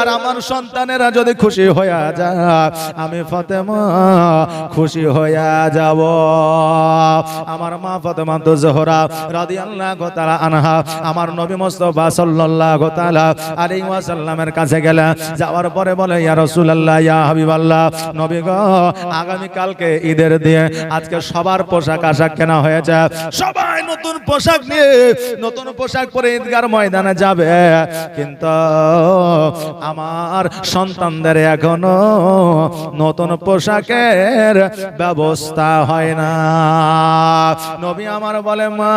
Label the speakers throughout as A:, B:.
A: আর আমার সন্তানেরা যদি খুশি হইয়া যায়, আমি ফাতেমা খুশি হইয়া যাব। আমার মা ফাতেমা তো জোহরা রাদিয়াল্লাহু তাআলা আনহা, আমার নবী মুস্তাফা সাল্লাল্লাহু তাআলা আলাইহি ওয়াসাল্লামের কাছে গেলেন। যাওয়ার পরে বলে, ইয়া রাসূলুল্লাহ, ইয়া হাবিবাল্লাহ, নবী গো, আগামী কালকে ঈদের দিয়ে আজকে সবার পোশাক আশাক কেনা হয়েছে। সবাই নতুন পোশাক নিয়ে, নতুন পোশাক পরে ঈদগার ময়দানে যাবে। কিন্তু আমার সন্তানদের এখনও নতুন পোশাকের ব্যবস্থা হয় না। নবী আমার বলে, মা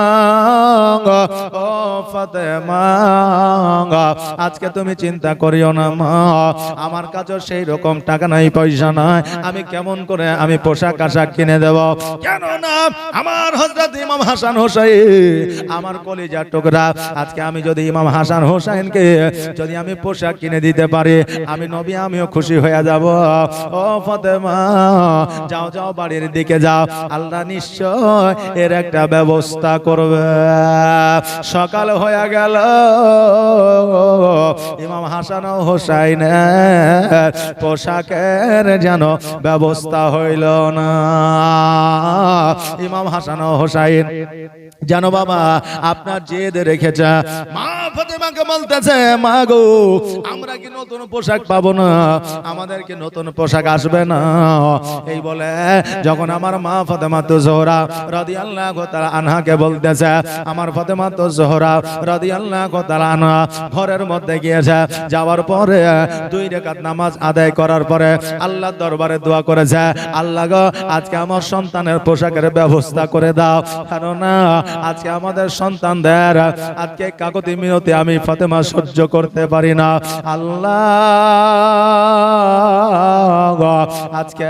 A: আজকে তুমি চিন্তা করিও না, মা। আমার কাছে সেই রকম, টাকা নাই, পয়সা নাই। আমি কেমন করে আমি পোশাক আশাক কিনে দেব? কেন না আমার হজরত ইমাম হাসান হোসাই আমার কলিজার টুকরা। আজকে আমি যদি ইমাম হাসান হোসাইনকে যদি আমি পোশাক কিনে দিতে পারি। আমি নবী, আমিও খুশি হয়ে যাব। ও ফাতেমা, যাও যাও, বাড়ির দিকে যাও। আল্লাহ নিশ্চয় এর একটা ব্যবস্থা করবে। সকাল হয়ে গেল। ইমাম হাসান হোসাইন পোশাকের যেন ব্যবস্থা হইল না। ইমাম হাসান হোসাইন যেন বাবা, আপনার জেদ রেখেছে। মা ফাতেমাকে বলতেছে, মা গো, আমরা কি নতুন পোশাক পাবো না? আমাদের কি নতুন পোশাক আসবে না? এই বলে, যখন আমার মা ফাতেমা তো জোহরা রাদিয়াল্লাহু তাআলা আনহাকে বলতেছে, আমার ফাতেমা তো জোহরা রাদিয়াল্লাহু তাআলা আনহা ঘরের মধ্যে গিয়েছে। যাওয়ার পরে দুই রেখাত নামাজ আদায় করার পরে আল্লাহর দরবারে দোয়া করেছে, আল্লাহ গো, আজকে আমার সন্তানের পোশাকের ব্যবস্থা করে দাও। কারণ আজকে আমাদের সন্তানদের, আজকে কাকতি মিনতি আমি ফাতেমা সহ্য করতে পারি না। আল্লাহ, আজকে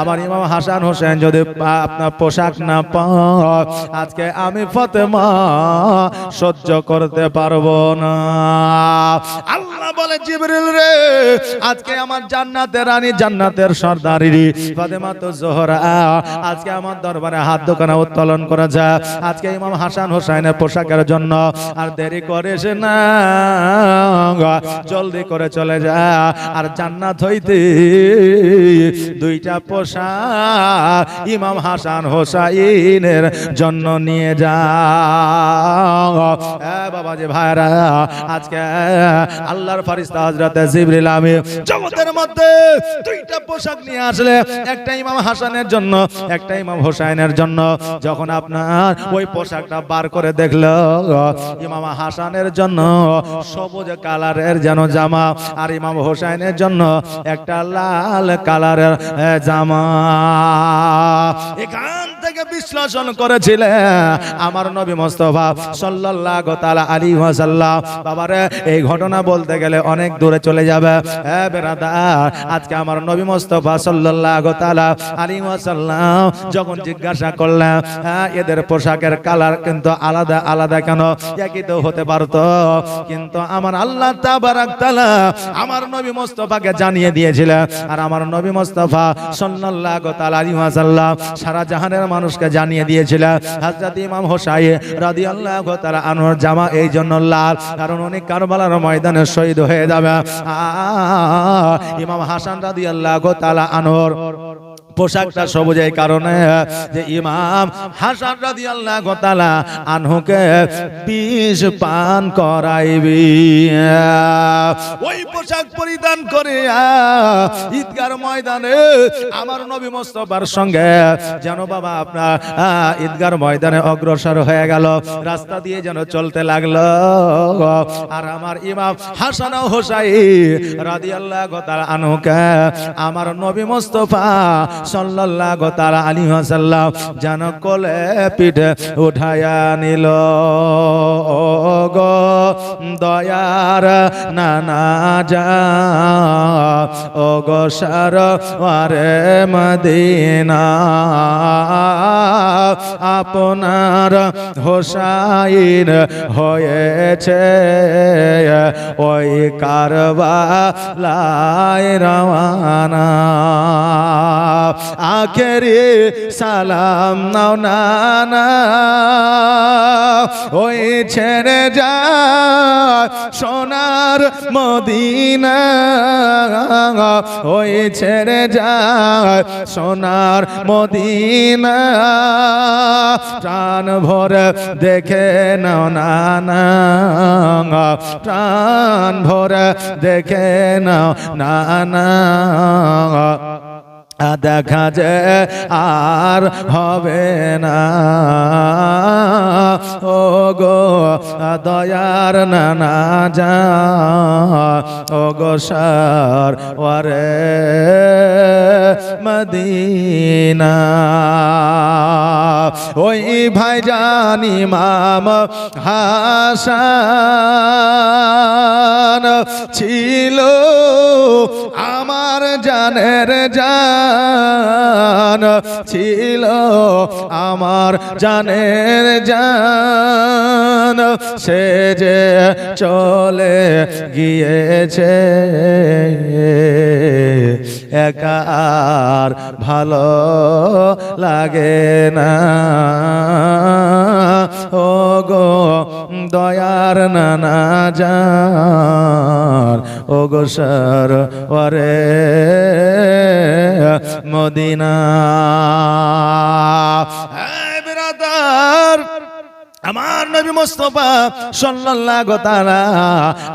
A: আমার ইমাম হাসান হোসেন যদি আপনার পোশাক না পাও আজকে আমি ফাতেমা সহ্য করতে পারব না। আল্লাহ বলে, জিবরিল রে, আজকে আমার জান্নাতের রানী, জান্নাতের সর্দারি ফাতেমা তো জোহরা। আজকে আমার দরবারে হাত দোকানে উত্তোলন করেছে। আজকে ইমাম হাসান হোসেনের পোশাকের জন্য আর দেরি করিস না জলদি করে চলে যা। আর জান্নাত হইতে দুইটা পোশাক ইমাম হাসান হোসাইনের জন্য নিয়ে যা। বাবা যে ভাইরা, আজকে আল্লাহর ফারিস্তা হযরত জিবরিল আমি জগতের মধ্যে দুইটা পোশাক নিয়ে আসলে, একটা ইমাম হাসানের জন্য, একটা ইমাম হোসাইনের জন্য। যখন আপনার ওই পোশাকটা বার করে দেখল, ইমাম হাসানের জন্য সবুজ কালারের যেন জামা, আর ইমাম হোসাইনের জন্য একটা লাল কালারের জামা। এখান থেকে বিশ্লেষণ করেছিলেন আমার নবী মোস্তফা সাল্লাল্লাহু তাআলা আলাইহি ওয়াসাল্লাম, বাবারে, এই ঘটনা বলতে গেলে অনেক দূরে চলে যাবে। হ্যাঁ বেরাদার, আজকে আমার নবী মোস্তফা সাল্লাল্লাহু তাআলা আলাইহি ওয়াসাল্লাম যখন জিজ্ঞাসা করলেন হ্যাঁ এদের পোশাকের কালার কিন্তু আলাদা আলাদা কেন? একই তো হতে পারতো। কিন্তু আমার আল্লাহ তাবারাক তাআলা আমার নবী মোস্তফাকে জানিয়ে দিয়েছিলেন। আর আমার নবী মোস্তফা সাল্লাল্লাহু তাআলা আলাইহি ওয়াসাল্লাম সারা জাহানের মানুষকে জানিয়ে দিয়েছিল। হযরত ইমাম হোসাই রাদিয়াল্লাহু তারা আনহর জামা এই জন্য লাল, কারণ উনি কারবালার ময়দানে শহীদ হয়ে যাবে। ইমাম হাসান রাদিয়াল্লাহু তালা আনহর পোশাকটা সবুজ এই কারণে, যে ইমাম হাসান রাদিয়াল্লাহু তাআলা আনহুকে বিষ পান করাইবি। ওই পোশাক পরিধান করে, ঈদগার ময়দানে আমার নবী মোস্তফার সঙ্গে যেন বাবা আপনার, ঈদগার ময়দানে অগ্রসর হয়ে গেল, রাস্তা দিয়ে যেন চলতে লাগল। আর আমার ইমাম হাসান হোসাই রাদিয়াল্লাহু তাআলা আনহুকে আমার নবী মোস্তফা সাল্লাল্লাহু তাআলা আলাইহি ওয়াসাল্লাম যেন কোলে পিঠে উঠায়া নিল। দয়ার নানা যা ও গো সারওয়ারে মদিনা, আপনার হোসাইন হয়েছে ওই কারবালায় রওয়ানা। আখেরি সালাম নাও, না ওই ছেড়ে যা সোনার মদিনা। ওই ছেড়ে যা সোনার মদিনা। প্রাণ ভরে দেখে নাও, না প্রাণ ভরে দেখে নাও না। দেখা যে আর হবে না। ও গো দয়ার নানা যা ও গো সার ওরে মদিনা। ওই ভাই জানি মাম হাসান ছিল আমার জানের জান। ছিল আমার জানের জান। সে যে চলে গিয়েছে। একা আর ভালো লাগে না। ও গো দয়ার নানা যার ও গো সর ওরে মদিনা বিরাদার আমার নবী মুস্তফা সাল্লাল্লাহু তাআলা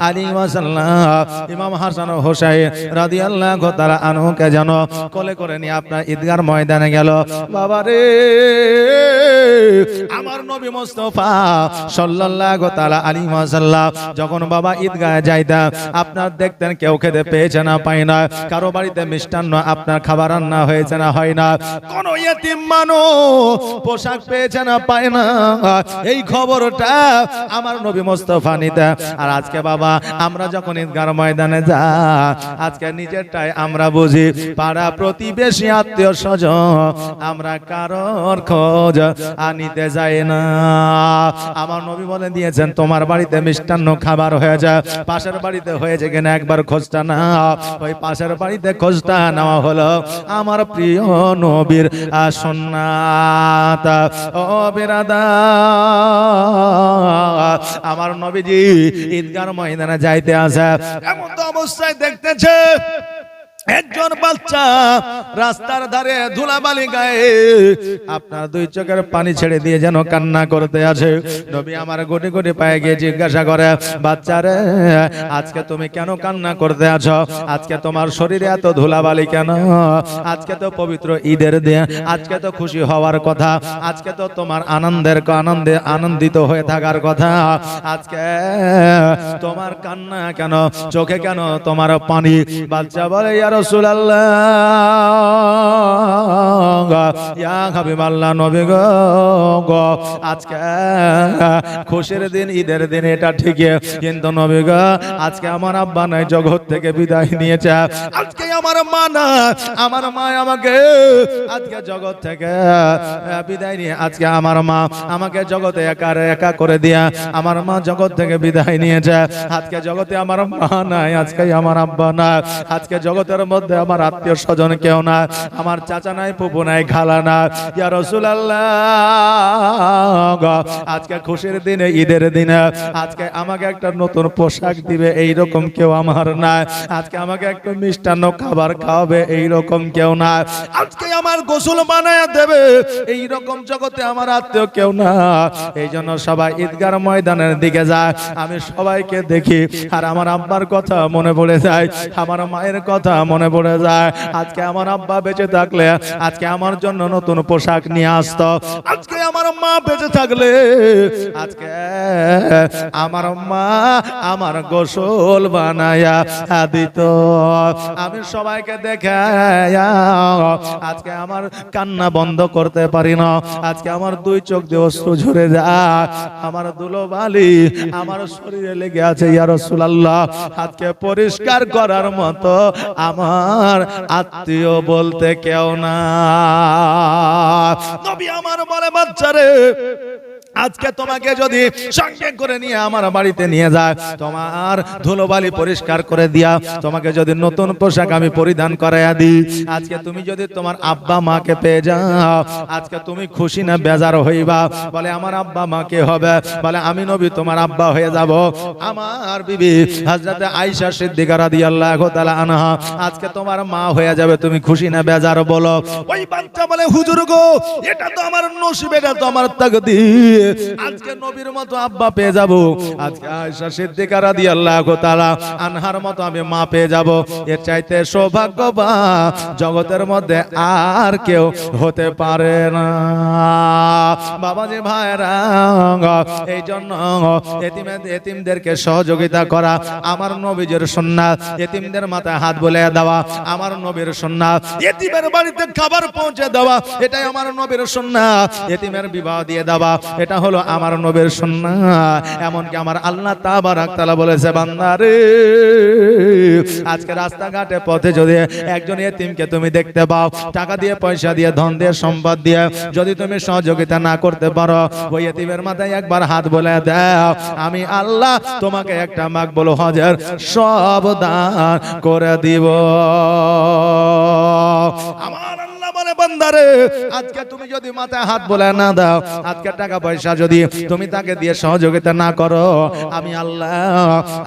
A: আলাইহি ওয়াসাল্লাম, ইমাম হাসান ও হোসেন রাদিয়াল্লাহু তাআলা আনহুকে যেন কোলে করে নিয়ে আপনার ঈদগার ময়দানে গেল। বাবা রে, আমার নবী মুস্তফা সাল্লাল্লাহু তাআলা আলাইহি ওয়াসাল্লাম, যখন বাবা ঈদগাহে যাইতা আপনার দেখতেন কেউ খেতে পেয়েছে না, পায় না, কারও বাড়িতে মিষ্টান্ন আপনার খাবার রান্না হয়েছে না, হয় না, কোন ইয়েতিম মানুষ পোশাক পেয়েছে না, পায় না, এই খবরটা আমার নবী মোস্তফা নিতে। আর আজকে বাবা, আমরা যখন ঈদগার ময়দানে যা আজকে নিজেরটাই আমরা বুঝি, পাড়া প্রতিবেশী, আত্মীয় স্বজন, আমরা কারোর খোঁজ আনিতে যাই না। আমার নবী বলে দিয়েছেন, তোমার বাড়িতে মিষ্টান্ন খাবার হয়ে যায় পাশের বাড়িতে হয়েছে কিনা একবার খোঁজটা না ওই পাশের বাড়িতে খোঁজটা নেওয়া হলো আমার প্রিয় নবীর আসন্নাত। ও বেরাদা আমার নবীজি ঈদগার ময়দানে যাইতে আসে। এমন তো অবস্থায় দেখতেছে একজন বাচ্চা রাস্তার ধারে ধুলাবালি গায়ে। আপনার দুই চোখের পানি ছেড়ে দিয়ে যেন কান্না করতে আছে নবী আমার গোটি গোটি পায়ে গিয়ে জিজ্ঞাসা করে বাচ্চারে আজকে তুমি কেন কান্না করতে আছো? আজকে তোমার শরীরে এত ধুলাবালি কেন? আজকে তো পবিত্র ঈদের দিন, আজকে তো খুশি হওয়ার কথা, আজকে তো তোমার আনন্দের আনন্দে আনন্দিত হয়ে থাকার কথা। আজকে তোমার কান্না কেন? চোখে কেন তোমার পানি? বাচ্চা বলে ইয়া গো আজকে খুশির দিন, ঈদের দিন, এটা ঠিকই। কিন্তু নবী গো, আজকে আমার আব্বা নাই, জগৎ থেকে বিদায় নিয়েছে। আজকে আমার মা না আমার মা আমাকে আজকে জগৎ থেকে বিদায় নিয়ে, আজকে আমার মা আমাকে জগতে একা একা করে দিয়া আমার মা জগৎ থেকে বিদায় নিয়েছে। আজকে জগতে আমার মা নাই, আজকে আমার আব্বা না আজকে জগতের মধ্যে আমার আত্মীয় স্বজন কেউ না আমার চাচা নাই পুপু নাই, খালা না ইয়া রাসূলুল্লাহ আজকে খুশির দিনে, ঈদের দিনে, আজকে আমাকে একটা নতুন পোশাক দিবে এই রকম কেউ আমার না আজকে আমাকে একটা মিষ্টান্ন খাবার খাওয়াবে এই রকম কেউ না আজকে আমার গোসল বানায় দেবে এই রকম জগতে আমার আত্মীয় কেউ না। এই জন্য সবাই ঈদগার ময়দানের দিকে যায়, আমি সবাইকে দেখি। আর আমার আব্বার কথা মনে পড়ে যায়, আমার মায়ের কথা মনে পড়ে যায়। আজকে আমার আব্বা বেঁচে থাকলে, আজকে আমার জন্য নতুন পোশাক নিয়ে আসতো। আজকে আমার মা বেঁচে থাকলে, আজকে আমার মা আমার গোসল বানায়া দিত। আমি সবাইকে দেখে আজকে আমার কান্না বন্ধ করতে পারি না। আজকে আমার দুই চোখ দিয়ে অশ্রু ঝরে যায়। আমার দুলো বালি আমার শরীরে লেগে আছে, ইয়া রাসূলুল্লাহ। আজকে পরিষ্কার করার মতো আমার আত্মীয় বলতে কেউ না। নবী আমার বলে বাচ্চারে আজকে তোমাকে যদি সঙ্গে করে নিয়ে আমার বাড়িতে নিয়ে যায়, তোমার ধুলোবালি পরিষ্কার করে দিয়া তোমাকে যদি নতুন পোশাক আমি পরিধান করাইয়া দিই। আজকে তুমি যদি তোমার আব্বা মাকে পেয়ে যাও, আজকে তুমি খুশি না বেজার হইবা। বলে, আমার আব্বা মাকে হবে? বলে, আমি নবী, তোমার আব্বা হয়ে যাব। আমার বিবি হযরতে আয়েশা সিদ্দিকা রাদিয়াল্লাহু তাআলা আনহা, আজকে তোমার মা হয়ে যাবে, তুমি খুশি না বেজার বলো। ওই বাচ্চা বলে, হুজুর গো, এটা তো আমার নসিব, এটা তো আমার তাকদীর। আজকে নবীর মতো আব্বা পেয়ে যাব। আজকে আয়েশা সিদ্দিকা রাদিয়াল্লাহু তাআলা আনহার মতো আমি মা পেয়ে যাব। এর চাইতে সৌভাগ্যবান জগতের মধ্যে আর কেউ হতে পারে না। বাবাজি ভাইরা, এই জন্য এতিমে- এতিমদেরকে সহযোগিতা করা, আমার নবীজের সুন্নাত, এতিমদের মাথায় হাত বলে দেওয়া, আমার নবীর সুন্নাত, এতিমের বাড়িতে খাবার পৌঁছে দেওয়া, এটাই আমার নবীর সুন্নাত, এতিমের বিবাহ দিয়ে দেওয়া, এটা হলো আমার নবীর সুন্নাত এমনকি আমার আল্লাহ তাবারাক তাআলা বলেছে বান্দারে আজকে রাস্তাঘাটে পথে যদি একজন এতিমকে তুমি দেখতে পাও, টাকা দিয়ে, পয়সা দিয়ে, ধন দিয়ে, সম্পদ দিয়ে যদি তুমি সহযোগিতা না করতে পারো, ওই এতিমের মাথায় একবার হাত বলে দাও, আমি আল্লাহ তোমাকে একটা মাক বলো হাজার সব দান করে দিব। আমার বান্দারে। আজকে তুমি যদি মাথায় হাত বলে না দাও, আজকে টাকা পয়সা যদি তুমি তাকে দিয়ে সহযোগিতা না করো, আমি আল্লাহ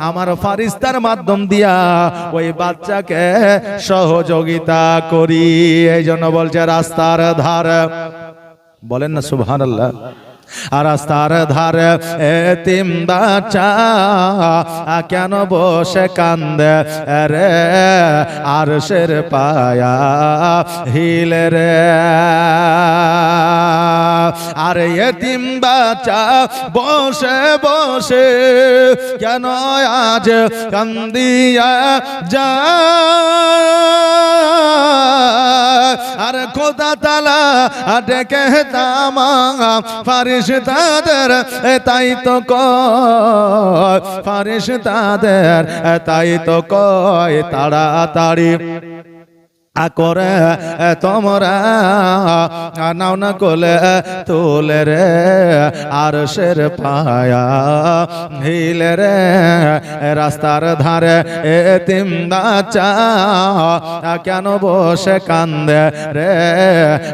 A: আমার ফারিস্তার মাধ্যম দিয়া ওই বাচ্চাকে সহযোগিতা করি। এই জন্য বলছে রাস্তার ধার। বলেন না, সুবহানাল্লাহ। আর রাস্তার ধারে এতিম বাচ্চা কেন বসে কান্দে? রে আর সের পায়া হিলে রে। আর এতিম বাচ্চা বসে বসে, কেন আজ কান্দিয়া যা আর খোদা তালা ডেকে তামা ফারিস তাদের তাই তো কয় ফারিস তাদের তাই তো কয়, তাড়াতাড়ি। করে তোমরা নাও না কোলে তোলে রে আর শের পায়া হিলে রে, রাস্তার ধারে এ তিমদা চা কেন বসে কান্দে রে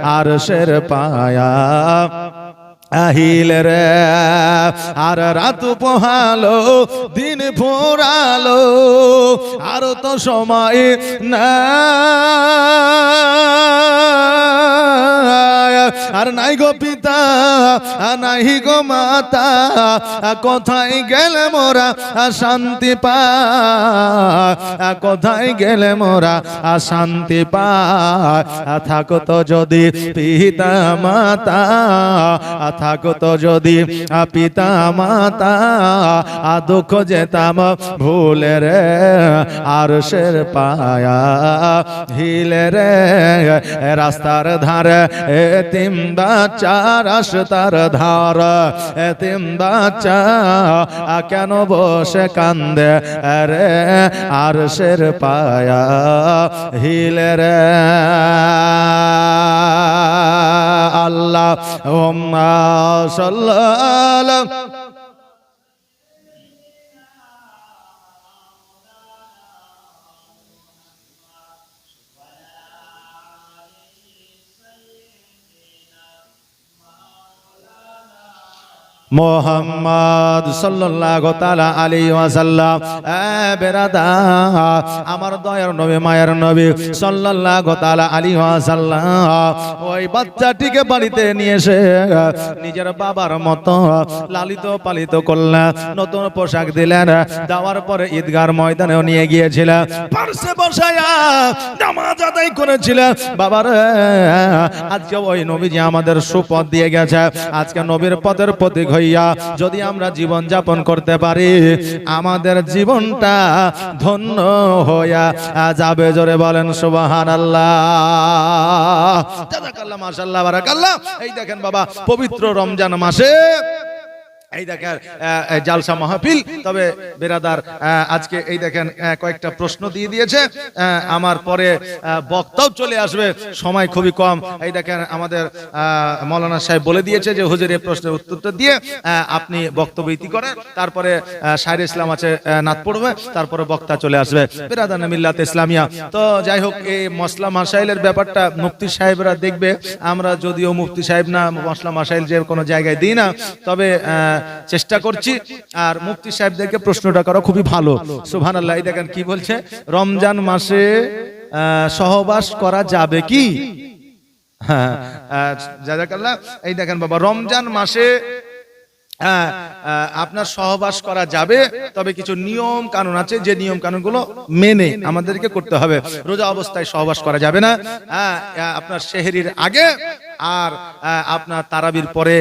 A: আর শের পায়া আহিল রে আর রাত পোহালো দিন ফোরালো আর তো সময় না আর নাই গো পিতা, আর নাই গো মাতা কোথায় গেলে মোরা শান্তি পা? কোথায় গেলে মোরা শান্তি পা? থাকতো যদি পিতা মাতা থাকতো যদি পিতা মাতা দুঃখ যেতাম ভুলে রে আর শের পায়া হিলে রে, রাস্তার ধারে এতিম বাচ্চা রাস্তার ধার। এতিম বাচ্চা কেন বসে কান্দে? রে আর শের পায়া হিলে রে। আল্লাহ ওম্মা সাল্লাল্লাহু। মোহাম্মদ সাল্লাল্লাহু তাআলা আলাইহি ওয়াসাল্লাম। এ বেরাদা, আমার দয়ার নবী, মায়ের নবী সাল্লাল্লাহু তাআলা আলাইহি ওয়াসাল্লাম, ওই বাচ্চাটিকে বাড়িতে নিয়ে এসে নিজের বাবার মতো লালিত পালিত করলেন, নতুন পোশাক দিলেন দেওয়ার পরে ঈদগার ময়দানেও নিয়ে গিয়েছিলেন পার্শ্বে বসায়া নামাজ আদায় করেছিলেন। বাবার আজকে ওই নবীজি আমাদের সুপথ দিয়ে গেছে, আজকে নবীর পদের প্রতীক হইয়া যদি আমরা জীবন যাপন করতে পারি, আমাদের জীবনটা ধন্য হইয়া যাবে। জোরে বলেন সুবাহান আল্লাহ মাশাল্লাহ বারাকাল্লাহ। এই দেখেন বাবা, পবিত্র রমজান মাসে এই দেখেন জালসা মাহফিল। তবে বেরাদার আজকে এই দেখেন কয়েকটা প্রশ্ন দিয়ে দিয়েছে। আমার পরে বক্তাও চলে আসবে। সময় খুবই কম। এই দেখেন, আমাদের মৌলানা সাহেব বলে দিয়েছে যে হুজুর এই প্রশ্নের উত্তরটা দিয়ে আপনি বক্তব্য ইতি করেন। তারপরে শায়ের ইসলাম আছে নাত পড়বে। তারপরে বক্তা চলে আসবে। বেরাদার মিল্লাত ইসলামিয়া। তো যাই হোক, এই মশলা মাসাইলের ব্যাপারটা মুফতি সাহেবরা দেখবে। আমরা যদিও মুফতি সাহেব না মশলা মাসাইল যে কোনো জায়গায় দিই না। তবে চেষ্টা করছি। আর মুফতি সাহেবদেরকে প্রশ্নটা করা খুবই ভালো। সুবহান আল্লাহ দেখেন কি বলছে? রমজান মাসে সহবাস করা যাবে কি? হ্যাঁ জাজাকাল্লাহ এই দেখেন বাবা রমজান মাসে আহ, আপনার সহবাস করা যাবে তবে কিছু নিয়ম কানুন আছে যে নিয়ম কানুনগুলো মেনে আমাদেরকে করতে হবে। রোজা অবস্থায় সহবাস করা যাবে না। হ্যাঁ, আপনার শেহরির আগে আর আপনার তারাবির পরে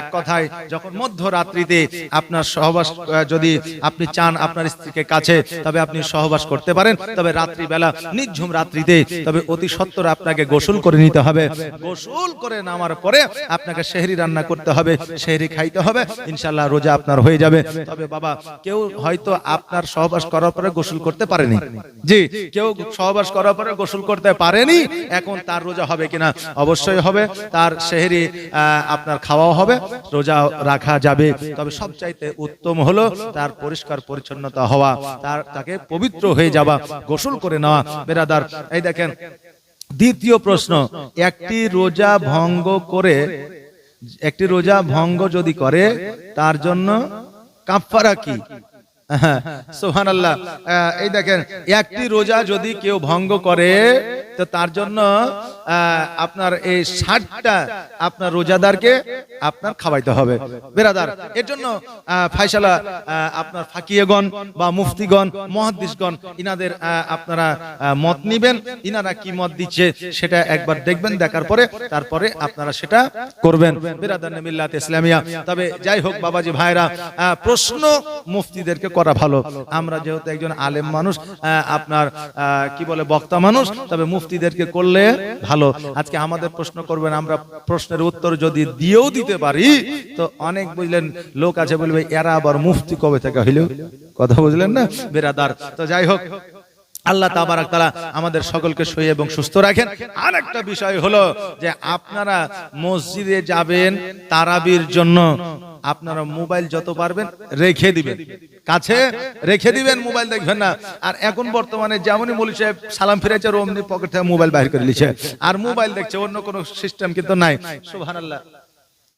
A: এক কথায় যখন মধ্যরাত্রিতে আপনার সহবাস যদি আপনি চান আপনার স্ত্রীকে কাছে, তবে আপনি সহবাস করতে পারেন। তবে রাত্রিবেলা, নির্ঝুম রাত্রিতে, তবে অতি সত্বর আপনাকে গোসল করে নিতে হবে। গোসল করে নামার পরে আপনাকে সেহরি রান্না করতে হবে, সেহরি খাইতে হবে। ইনশাল্লাহ রোজা আপনার হয়ে যাবে। তবে বাবা, কেউ হয়তো আপনার সহবাস করার পরে গোসল করতে পারেনি। জি, কেউ সহবাস করার পরে গোসল করতে পারেনি, এখন তার রোজা হবে কিনা? অবশ্যই হবে। তার সেহরি আহ, আপনার খাওয়াও হবে রোজা রাখা যাবে। তবে সবচাইতে উত্তম হলো তার পরিষ্কার পরিচ্ছন্নতা হওয়া তার তাকে পবিত্র হয়ে যাওয়া গোসল করে নেওয়া। বেরাদার এই দেখেন দ্বিতীয় প্রশ্ন একটি রোজা ভঙ্গ করে একটি রোজা ভঙ্গ যদি করে তার জন্য কাফারা কি? সোহান আল্লাহ এই দেখেন একটি রোজা যদি কেউ ভঙ্গ করে তো তার জন্য আপনার এই ষাটটা আপনার রোজাদারকে আপনার খাওয়াইতে হবে। বেরাদার, এর জন্য ফাইসালা আপনার ফাকিয়েগণ বা মুফতিগণ মহাদিসগণ ইনাদের আপনারা মত নিবেন। ইনারা কি মত দিচ্ছে সেটা একবার দেখবেন, দেখার পরে তারপরে আপনারা সেটা করবেন। বেরাদার মিল্লাত ইসলামিয়া। তবে যাই হোক, বাবাজি ভাইরা প্রশ্ন মুফতিদেরকে করা ভালো। আমরা যেহেতু একজন আলেম মানুষ আপনার কি বলে, বক্তা মানুষ, তবে মুফতিদেরকে করলে ভালো। আজকে আমাদের প্রশ্ন করবেন, আমরা প্রশ্নের উত্তর যদি দিয়েও দিতে পারি, তো অনেক বুঝলেন, লোক আছে বলবে, এরা আবার মুফতি কবে থেকে হইল? কথা বুঝলেন না? বেরাদার। তো যাই হোক আল্লাহ তাবারাক আমাদের সকলকে সহি এবং সুস্থ রাখেন। আর একটা বিষয় হলো যে আপনারা মসজিদে যাবেন তারাবির জন্য, আপনারা মোবাইল যত পারবেন রেখে দিবেন। কাছে রেখে দিবেন, মোবাইল দেখবেন না। আর এখন বর্তমানে যেমনই মৌলী সাহেব সালাম ফিরেছে অমনি পকেট থেকে মোবাইল বাইর করে নিচ্ছে আর মোবাইল দেখছে, অন্য কোনো সিস্টেম কিন্তু নাই। সুবহানাল্লাহ।